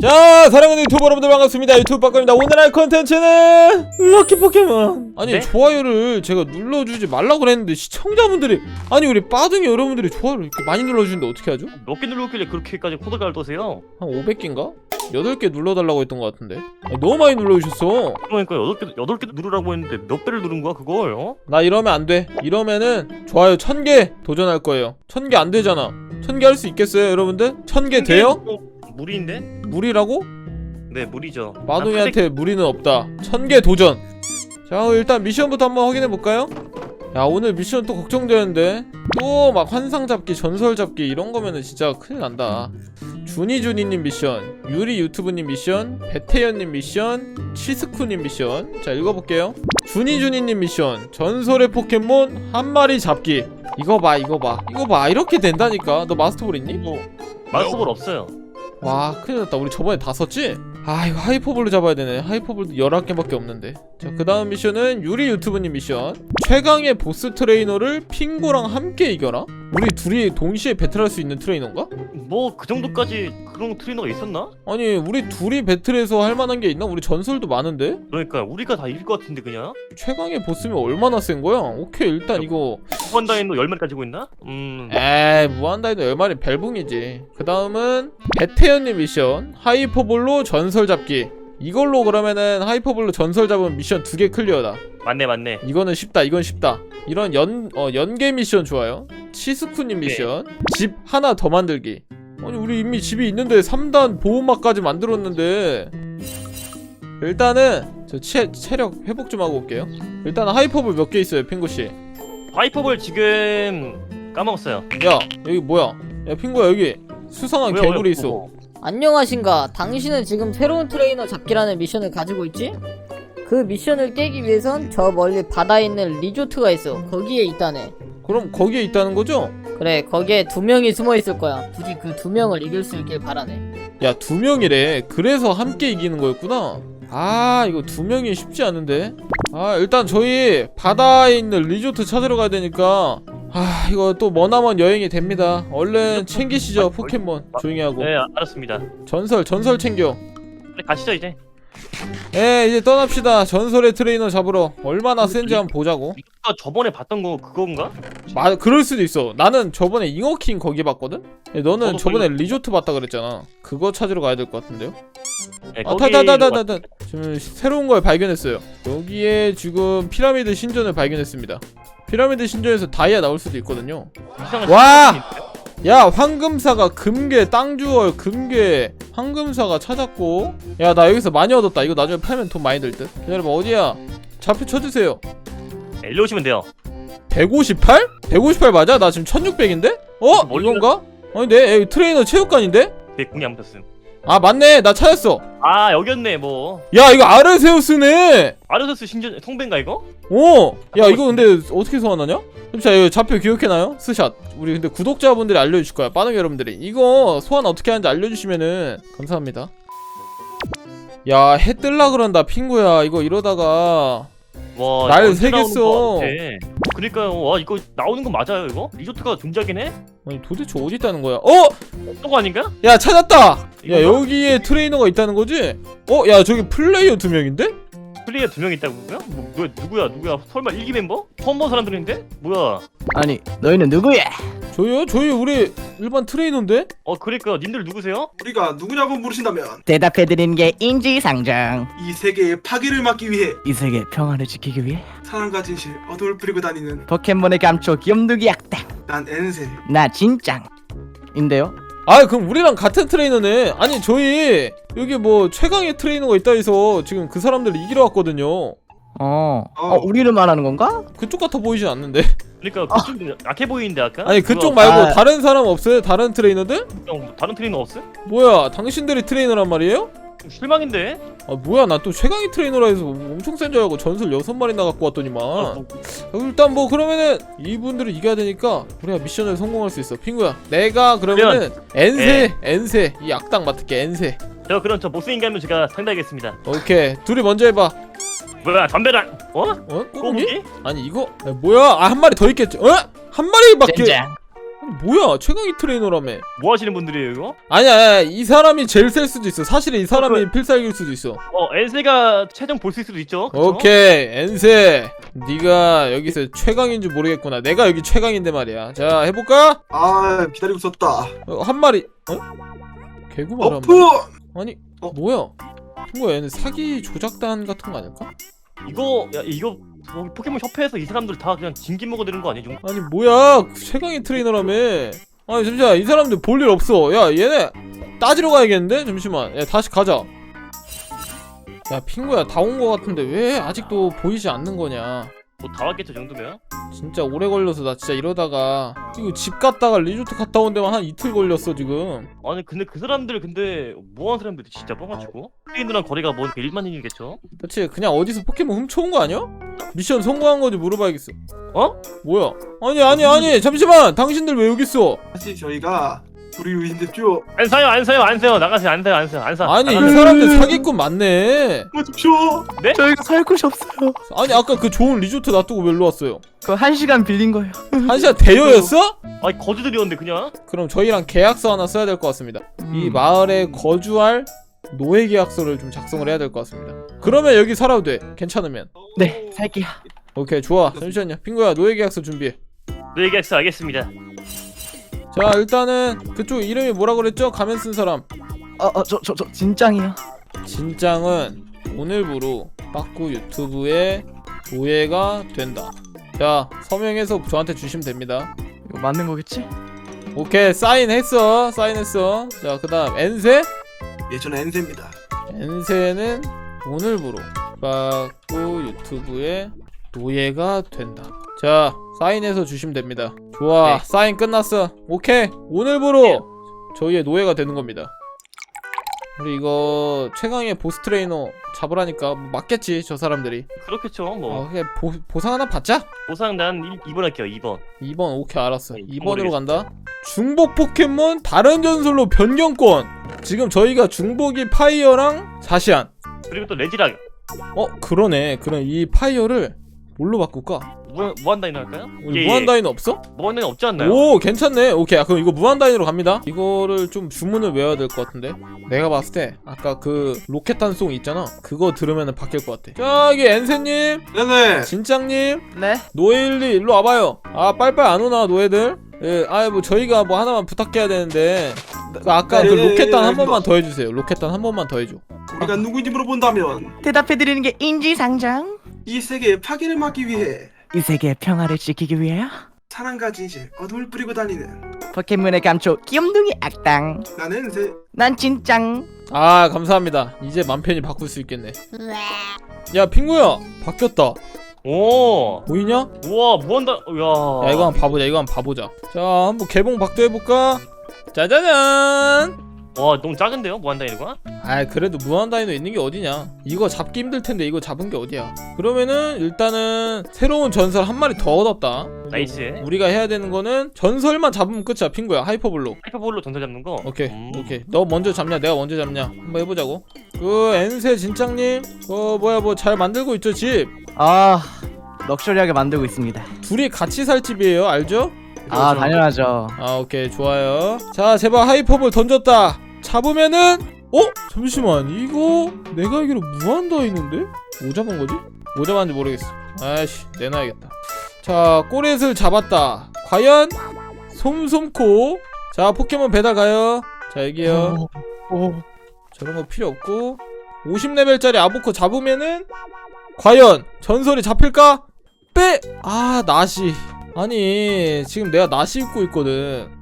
자 사랑하는 유튜브 여러분들 반갑습니다 유튜브 바꿔입니다 오늘 할 컨텐츠는 럭키 포켓몬 아니 네? 좋아요를 제가 눌러주지 말라고 그랬는데 시청자분들이 아니 우리 빠둥이 여러분들이 좋아요를 이렇게 많이 눌러주는데 어떻게 하죠? 몇개 누르길래 그렇게까지 코드가를 떠세요? 한 500개인가? 8개 눌러달라고 했던 것 같은데 아니, 너무 많이 눌러주셨어 그러니까 여덟 개 여덟 개 누르라고 했는데 몇 배를 누른 거야 그걸? 어? 나 이러면 안돼 이러면은 좋아요 1000개 도전할 거예요 1000개 안 되잖아 1000개 할 수 있겠어요 여러분들? 1000개 돼요? 뭐, 무리인데? 무리라고? 네 무리죠. 마동이한테 무리는 없다. 천개 도전. 자, 일단 미션부터 한번 확인해 볼까요? 야, 오늘 미션 또 걱정되는데 또 막 환상 잡기, 전설 잡기 이런 거면은 진짜 큰일 난다. 주니주니님 미션, 유리 유튜브님 미션, 베테연님 미션, 치스쿠님 미션. 자, 읽어볼게요. 주니주니님 미션, 전설의 포켓몬 한 마리 잡기. 이거 봐, 이거 봐, 이거 봐. 이렇게 된다니까. 너 마스터볼 있니? 뭐 마스볼 없어요. 와 큰일 났다 우리 저번에 다 썼지? 아 이거 하이퍼볼로 잡아야 되네 하이퍼볼도 11개밖에 없는데 자 그 다음 미션은 유리 유튜브님 미션 최강의 보스 트레이너를 핑고랑 함께 이겨라? 우리 둘이 동시에 배틀할 수 있는 트레이너인가? 뭐 그 정도까지 그런 트레이너가 있었나? 아니 우리 둘이 배틀해서 할 만한 게 있나? 우리 전설도 많은데? 그러니까 우리가 다 이길 것 같은데 그냥 최강의 보스면 얼마나 센 거야? 오케이 일단 이거 후반다인도 열 마리 가지고 있나? 음 에이 무한다이도 열마리 벨붕이지 그 다음은 베테연님 미션 하이퍼볼로 전설 잡기 이걸로 그러면은 하이퍼볼로 전설 잡으면 미션 두 개 클리어다. 맞네 맞네. 이거는 쉽다 이건 쉽다. 이런 연, 어, 연계 미션 좋아요. 치스쿠님 미션. 집 하나 더 만들기. 아니 우리 이미 집이 있는데 3단 보호막까지 만들었는데. 일단은 저 체, 체력 회복 좀 하고 올게요. 일단 하이퍼볼 몇개 있어요 핑구씨? 파이퍼볼 지금 까먹었어요. 야 여기 뭐야? 야 핑구야 여기 수상한 왜요, 개구리 왜요? 있어. 뭐, 안녕하신가. 당신은 지금 새로운 트레이너 잡기라는 미션을 가지고 있지? 그 미션을 깨기 위해선 저 멀리 바다에 있는 리조트가 있어. 거기에 있다네. 그럼 거기에 있다는 거죠? 그래, 거기에 두 명이 숨어 있을 거야. 부디 그 두 명을 이길 수 있길 바라네. 야 두 명이래 그래서 함께 이기는 거였구나 아 이거 두 명이 쉽지 않은데 아 일단 저희 바다에 있는 리조트 찾으러 가야 되니까 아 이거 또 머나먼 여행이 됩니다 얼른 챙기시죠 포켓몬 조용히 하고 네 알았습니다. 전설 전설 챙겨 빨리 가시죠 이제. 예 이제 떠납시다 전설의 트레이너 잡으러 얼마나 센지 한번 보자고 이거 저번에 봤던 거 그건가? 마, 그럴 수도 있어. 나는 저번에 잉어킹 거기 봤거든? 예, 너는 저도 저번에 리조트 봤다 그랬잖아. 그거 찾으러 가야 될 것 같은데요? 네, 아, 거기로 다다다다다. 지금 시- 새로운 걸 발견했어요. 여기에 지금 피라미드 신전을 발견했습니다. 피라미드 신전에서 다이아 나올 수도 있거든요. 와! 야, 황금사가 금괴, 땅주얼, 금괴, 황금사가 찾았고. 야, 나 여기서 많이 얻었다. 이거 나중에 팔면 돈 많이 들 듯. 여러분, 어디야? 좌표 쳐주세요. 네, 일로 오시면 돼요. 158? 158 맞아? 나 지금 1600인데? 어? 이건가? 아니 내 트레이너 체육관인데? 네 공이 안 붙었음. 아 맞네. 나 찾았어. 아 여기였네 뭐. 야 이거 아르세우스네. 아르세스 신전 통배인가 이거? 어야 이거 근데 어떻게 소환하냐? 자 이거 좌표 기억해놔요? 스샷. 우리 근데 구독자분들이 알려주실 거야. 빠른 여러분들이. 이거 소환 어떻게 하는지 알려주시면은 감사합니다. 야 해 뜰라 그런다 핑구야. 이거 이러다가 와 날 새겠어. 그러니까요. 와 이거 나오는 거 맞아요 이거? 리조트가 해? 아니 도대체 어디 있다는 거야 어? 또 아닌가? 야 찾았다 야 이건가? 여기에 트레이너가 있다는 거지? 어? 야 저기 플레이어 두 명인데? 플레이어 두 명 있다고요? 뭐, 뭐야 누구야 누구야? 설마 일기 멤버? 처음 본 사람들인데? 뭐야? 아니 너희는 누구야? 저희요? 저희 우리 일반 트레이너인데? 어 그러니까 님들 누구세요? 우리가 누구냐고 물으신다면 대답해드리는 게 인지상정. 이 세계의 파괴를 막기 위해 이 세계 평화를 지키기 위해 사랑과 진실 어둠을 뿌리고 다니는 포켓몬의 감초 귀염둥이 악당 난 엔셀. 나 진짱인데요? 아 그럼 우리랑 같은 트레이너네. 아니 저희 여기 뭐 최강의 트레이너가 있다 해서 지금 그 사람들 이기러 왔거든요. 어, 어. 어 우리를 말하는 건가? 그쪽 같아 보이진 않는데 그러니까 그쪽 약해 보이는데 약간? 아니 그쪽 말고 아. 다른 사람 없어요? 다른 트레이너들? 형, 다른 트레이너 없어? 뭐야 당신들이 트레이너란 말이에요? 좀 실망인데? 아 뭐야 나 또 최강의 트레이너라 해서 엄청 센 줄 알고 전설 6마리나 갖고 왔더니만 아, 뭐, 어, 일단 뭐 그러면은 이분들을 이겨야 되니까 우리가 미션을 성공할 수 있어 핑구야 내가 그러면은 엔세 엔세 이 악당 맡을게 엔세 제가 그런 저 못생긴 가면 제가 상대하겠습니다 오케이 둘이 먼저 해봐 뭐야 담배랑 어? 어? 꼬부기? 꼬부기? 아니 이거 야, 뭐야 아 한 마리 더 있겠지 어? 한 마리밖에 젠장 아니 뭐야 최강희 트레이너라며 뭐 하시는 분들이에요 이거? 아니야 아니야 이 사람이 제일 셀 수도 있어 사실은 이 사람이 필살기일 수도 있어 어 엔세가 최종 볼수 있을 수도 있죠 그쵸? 오케이 엔세 네가 여기서 최강인 줄 모르겠구나 내가 여기 최강인데 말이야 자 해볼까? 아 기다리고 있었다. 어, 한 마리 어? 개구마리 한 어프. 아니 어? 뭐야 뭐야. 얘는 사기 조작단 같은 거 아닐까? 이거 야 이거 뭐 포켓몬 협회에서 이 사람들 다 그냥 징계 먹어드는 거 아니야? 아니 뭐야? 최강인 트레이너라며. 아니 잠시만. 이 사람들 볼 일 없어. 야 얘네 따지러 가야겠는데? 잠시만. 야 다시 가자. 야 핑구야. 다 온 거 같은데 왜 아직도 보이지 않는 거냐? 뭐 다 왔겠죠 저 정도면? 진짜 오래 걸려서 나 진짜 이러다가 이거 집 갔다가 리조트 갔다 온 데만 한 이틀 걸렸어 지금 아니 근데 그 사람들 근데 뭐하는 사람들이 진짜 뻥가지고 트레이너랑 거리가 뭐 일반인이겠죠? 그치 그냥 어디서 포켓몬 훔쳐온 거 아니야? 미션 성공한 거지 물어봐야겠어 어? 뭐야 아니 아니 아니 잠시만 당신들 왜 여기 있어 사실 저희가 우리 유인대죠. 안 사요 안 사요 안 사요 나가세요 안 사요 안 사요 안 사. 아니 이. 사람들 사기꾼 맞네 도와주십시오. 저희가 살 곳이 없어요. 아니 아까 그 좋은 리조트 놔두고 왜 일로 왔어요? 그한 시간 빌린 거예요. 한 시간 대여였어? 아니 거지들이었는데 그냥 그럼 저희랑 계약서 하나 써야 될 것 같습니다. 이 음. 마을에 거주할 노예 계약서를 좀 작성을 해야 될 것 같습니다. 그러면 여기 살아도 돼. 괜찮으면. 네, 살게요. 오케이 좋아. 잠시만요. 핑구야 노예 계약서 준비해. 너 얘기했어 알겠습니다. 자 일단은 그쪽 이름이 뭐라 그랬죠? 가면 쓴 사람. 어, 어, 저, 저, 저 진짱이요. 진짱은 오늘부로 빠꾸 유튜브의 노예가 된다. 자 서명해서 저한테 주시면 됩니다. 이거 맞는 거겠지? 오케이 사인했어. 사인했어. 자 그 다음 엔세. 예, 저는 엔세입니다. 엔세는 오늘부로 빠꾸 유튜브의 노예가 된다. 자, 사인해서 주시면 됩니다. 좋아, 네. 사인 끝났어. 오케이, 오늘부로 저희의 노예가 되는 겁니다. 우리 이거 최강의 보스 트레이너 잡으라니까 뭐 맞겠지 저 사람들이. 그렇겠죠 뭐 어, 그냥 보, 보상 하나 받자. 보상 난 2번 할게요 2번. 2번 오케이 알았어. 네, 2번으로 간다. 중복 포켓몬 다른 전설로 변경권. 지금 저희가 중복이 파이어랑 자시안. 그리고 또 레지랑 어 그러네. 그럼 이 파이어를 뭘로 바꿀까? 무한 무한 다이너 할까요? 우리 예, 무한 다이너 없어? 예. 무한 다이너 없지 않나요? 오 괜찮네. 오케이 아, 그럼 이거 무한 다이너로 갑니다. 이거를 좀 주문을 외워야 될 것 같은데. 내가 봤을 때 아까 그 로켓탄 송 있잖아. 그거 들으면 바뀔 것 같아. 저기 엔세님, 네네. 진짱님, 네. 노예일리 일로 와봐요. 아 빨빨 안 오나 노예들? 예, 아뭐 저희가 뭐 하나만 부탁해야 되는데 그 아까 그 네, 로켓탄 한 네, 번만 더 해주세요. 로켓탄 한 번만 더 해줘. 우리가 누구인지 물어본다면 대답해드리는 게 인지상정. 이 세계의 파괴를 막기 위해 이 세계의 평화를 지키기 위하여 사랑과 진실, 어둠을 뿌리고 다니는 포켓몬의 감초 귀염둥이 악당. 나는 엔세. 난 진짱. 아 감사합니다. 이제 맘 편히 바꿀 수 있겠네. 야 핑구야 바뀌었다. 오. 보이냐? 우와 무한다. 야. 야 이거 한번 봐보자 이거 한번 봐보자 자 한번 개봉 박도 해볼까 짜자잔 와 너무 작은데요 무한다이너가? 아 그래도 무한다이너 있는 게 어디냐 이거 잡기 힘들 텐데 이거 잡은 게 어디야 그러면은 일단은 새로운 전설 한 마리 더 얻었다 나이스. 우리가 해야 되는 거는 전설만 잡으면 끝이야 핑구야 하이퍼블로 하이퍼볼로 전설 잡는 거. 오케이 음. 오케이 너 먼저 잡냐 내가 먼저 잡냐 한번 해보자고 그 엔세 진짱님 어 뭐야 뭐 잘 만들고 있죠 집 아, 럭셔리하게 만들고 있습니다. 둘이 같이 살 집이에요 알죠? 아, 당연하죠. 아 오케이 좋아요 자 제발 하이퍼볼 던졌다 잡으면은 어? 잠시만 이거 내가 알기로 무한다 있는데? 뭐 잡은 거지? 뭐 잡았는지 모르겠어 아이씨 내놔야겠다 자 꼬렛을 잡았다 과연 솜솜코 자 포켓몬 배달 가요 자 여기요 오, 저런 거 필요 없고 50레벨짜리 아보코 잡으면은 과연 전설이 잡힐까? 빼! 아 나시 아니 지금 내가 나시 입고 있거든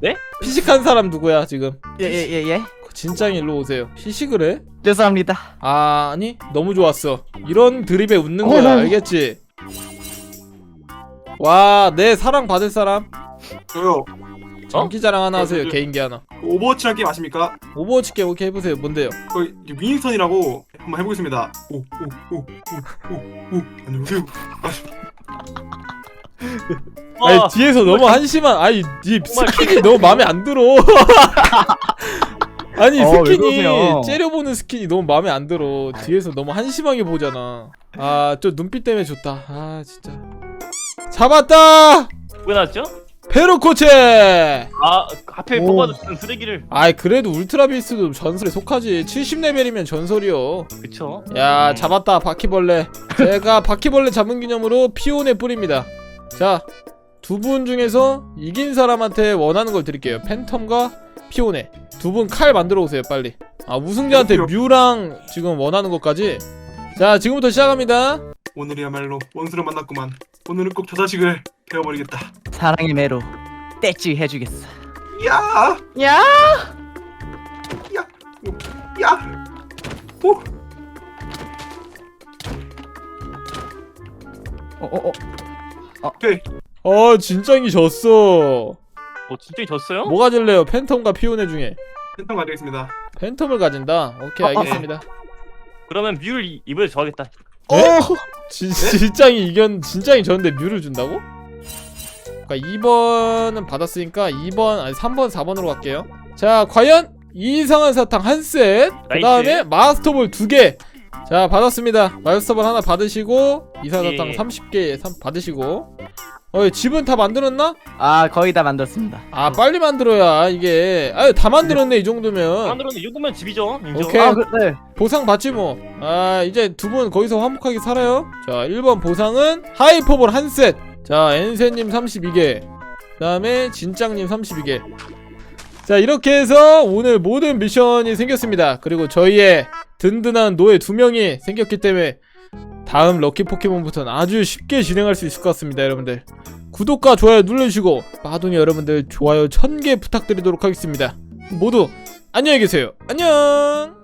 네? 피식한 사람 누구야 지금 예, 예, 예, 예. 진짱 일로 오세요 피식을 해? 죄송합니다. 아 아니 너무 좋았어 이런 드립에 웃는 어, 거야 나- 알겠지? 와 내 사랑 받을 사람 저요. 장기 자랑 하나 하세요 어, 개인기 하나 오버워치란 게임 아십니까? 오버워치 게임 오케이 해보세요 뭔데요? 거의 윈스턴이라고 한번 해보겠습니다. 오, 오, 오, 오, 오, 오. 안녕하세요. 와. 아니 뒤에서 너무 한심한 아니 니 스킨이 너무 마음에 안 들어. 아니 어, 왜 스킨이 그러세요? 째려보는 스킨이 너무 마음에 안 들어. 뒤에서 너무 한심하게 보잖아. 아 저 눈빛 때문에 좋다. 아 진짜. 잡았다! 왜 나왔죠? 페로코체! 아 하필 오. 뽑아주는 쓰레기를. 아이 그래도 울트라 비스도 전설에 속하지. 70레벨이면 전설이요. 그쵸. 야 음. 잡았다 바퀴벌레. 제가 바퀴벌레 잡은 기념으로 피온에 뿌립니다 자 두 분 중에서 이긴 사람한테 원하는 걸 드릴게요 팬텀과 피온에 두분 칼 만들어 오세요 빨리 아 우승자한테. 뮤랑 지금 원하는 것까지 자 지금부터 시작합니다 오늘이야말로 원수를 만났구만. 오늘은 꼭 저 자식을 배워버리겠다. 사랑의 매로 떼찌 해주겠어. 야, 야! 야, 오, 어, 어, 어. 오케이. 어 진짱이 졌어 뭐 진짜 졌어요? 뭐 가질래요 팬텀과 피온에 중에 팬텀 가져겠습니다. 팬텀을 가진다 오케이 어, 어, 알겠습니다 그러면 뮤를 이- 이번에 정하겠다 네? 진, 진짱이 이견 진짱이 졌는데 뮤를 준다고? 그러니까 2번은 받았으니까 2번 아니 3번 4번으로 갈게요 자 과연 이상한 사탕 한 셋 그 다음에 마스터볼 2개 자 받았습니다 마스터볼 하나 받으시고 사탕 예. 30개 삼- 받으시고 어 집은 다 만들었나? 아, 거의 다 만들었습니다. 아 빨리 만들어야 이게 아유 다 만들었네 이 정도면 사람들은 이 정도면 집이죠 인정 오케이. 아, 그, 네. 보상 받지 뭐. 아, 이제 두 분 거기서 화목하게 살아요. 자, 1번 보상은 하이퍼볼 한 셋. 자, 엔세님 32개. 그 다음에 진짱님 32개. 자, 이렇게 해서 오늘 모든 미션이 생겼습니다. 그리고 저희의 든든한 노예 두 명이 생겼기 때문에 다음 럭키 포켓몬부터는 아주 쉽게 진행할 수 있을 것 같습니다, 여러분들. 구독과 좋아요 눌러주시고, 마동이 여러분들 좋아요 1000개 부탁드리도록 하겠습니다. 모두 안녕히 계세요. 안녕!